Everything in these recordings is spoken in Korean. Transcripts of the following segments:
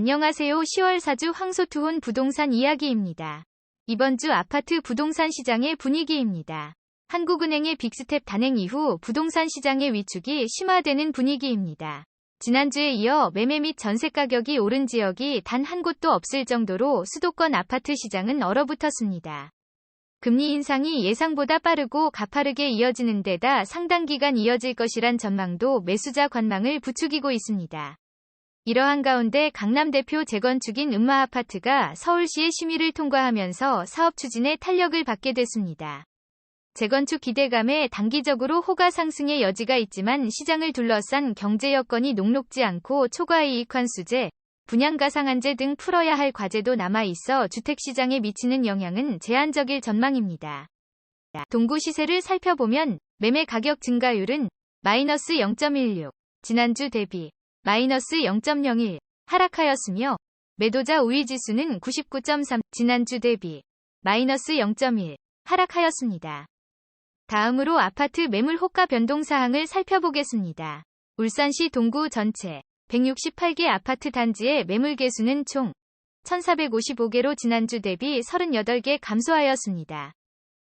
안녕하세요. 10월 4주 황소투혼 부동산 이야기입니다. 이번 주 아파트 부동산 시장의 분위기입니다. 한국은행의 빅스텝 단행 이후 부동산 시장의 위축이 심화되는 분위기입니다. 지난주에 이어 매매 및 전세 가격이 오른 지역이 단 한 곳도 없을 정도로 수도권 아파트 시장은 얼어붙었습니다. 금리 인상이 예상보다 빠르고 가파르게 이어지는 데다 상당 기간 이어질 것이란 전망도 매수자 관망을 부추기고 있습니다. 이러한 가운데 강남 대표 재건축인 음마 아파트가 서울시의 심의를 통과하면서 사업 추진에 탄력을 받게 됐습니다. 재건축 기대감에 단기적으로 호가 상승의 여지가 있지만 시장을 둘러싼 경제 여건이 녹록지 않고 초과이익 환수제, 분양가상한제 등 풀어야 할 과제도 남아 있어 주택시장에 미치는 영향은 제한적일 전망입니다. 동구 시세를 살펴보면 매매 가격 증가율은 마이너스 0.16, 지난주 대비 마이너스 0.01 하락하였으며 매도자 우위 지수는 99.3 지난주 대비 마이너스 0.1 하락하였습니다. 다음으로 아파트 매물 호가 변동 사항을 살펴보겠습니다. 울산시 동구 전체 168개 아파트 단지의 매물 개수는 총 1455개로 지난주 대비 38개 감소하였습니다.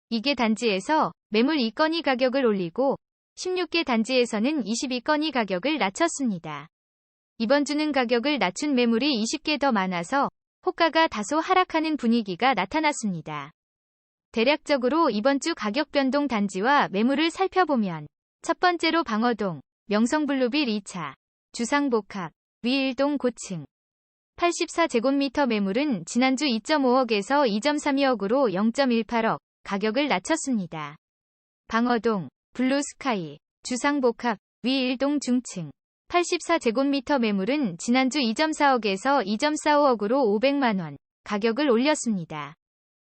이게 단지에서 매물 2건이 가격을 올리고 16개 단지에서는 22건이 가격을 낮췄습니다. 이번 주는 가격을 낮춘 매물이 20개 더 많아서 호가가 다소 하락하는 분위기가 나타났습니다. 대략적으로 이번 주 가격 변동 단지와 매물을 살펴보면 첫 번째로 방어동, 명성블루빌 2차, 주상복합, 위일동 고층. 84제곱미터 매물은 지난주 2.5억에서 2.32억으로 0.18억 가격을 낮췄습니다. 방어동, 블루스카이, 주상복합, 위일동 중층. 84제곱미터 매물은 지난주 2.4억에서 2.45억으로 500만원 가격을 올렸습니다.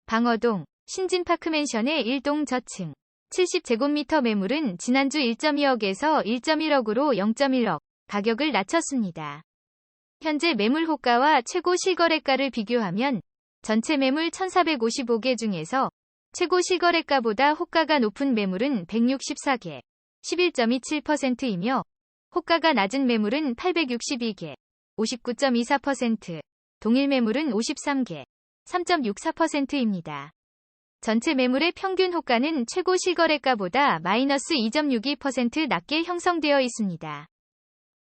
방어동, 신진파크 맨션의 1동 저층. 70제곱미터 매물은 지난주 1.2억에서 1.1억으로 0.1억 가격을 낮췄습니다. 현재 매물 호가와 최고 실거래가를 비교하면 전체 매물 1455개 중에서 최고 실거래가보다 호가가 높은 매물은 164개, 11.27%이며 호가가 낮은 매물은 862개, 59.24%, 동일 매물은 53개, 3.64%입니다. 전체 매물의 평균 호가는 최고 실거래가보다 마이너스 2.62% 낮게 형성되어 있습니다.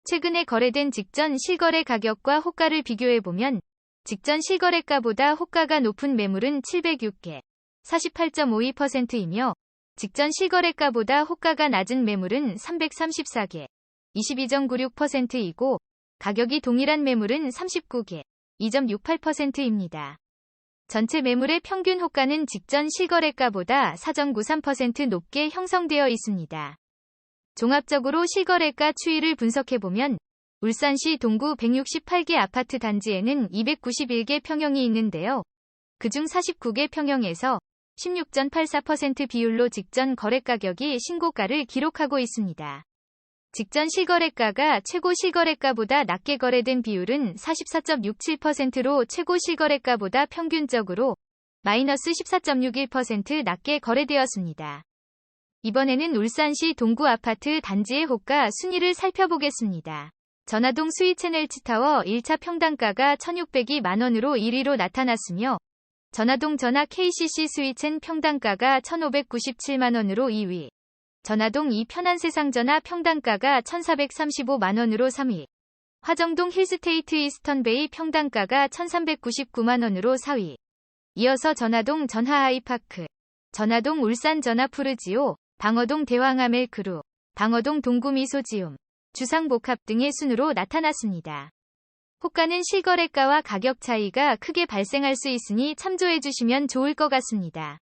최근에 거래된 직전 실거래 가격과 호가를 비교해보면 직전 실거래가보다 호가가 높은 매물은 706개, 48.52%이며 직전 실거래가보다 호가가 낮은 매물은 334개, 22.96%이고 가격이 동일한 매물은 39개, 2.68%입니다. 전체 매물의 평균 호가는 직전 실거래가보다 4.93% 높게 형성되어 있습니다. 종합적으로 실거래가 추이를 분석해보면 울산시 동구 168개 아파트 단지에는 291개 평형이 있는데요. 그중 49개 평형에서 16.84% 비율로 직전 거래 가격이 신고가를 기록하고 있습니다. 직전 실거래가가 최고 실거래가보다 낮게 거래된 비율은 44.67%로 최고 실거래가보다 평균적으로 마이너스 14.61% 낮게 거래되었습니다. 이번에는 울산시 동구 아파트 단지의 호가 순위를 살펴보겠습니다. 전화동 스위채널 치타워 1차 평당가가 1,602 만원으로 1위로 나타났으며 전화동 전화 KCC 스위첸 평당가가 1,597만원으로 2위, 전화동 이 편한 세상 전화 평당가가 1,435만원으로 3위. 화정동 힐스테이트 이스턴베이 평당가가 1,399만원으로 4위. 이어서 전화동 전하아이파크, 전화동 울산 전하푸르지오, 방어동 대왕아멜크루, 방어동 동구미소지움, 주상복합 등의 순으로 나타났습니다. 호가는 실거래가와 가격 차이가 크게 발생할 수 있으니 참조해 주시면 좋을 것 같습니다.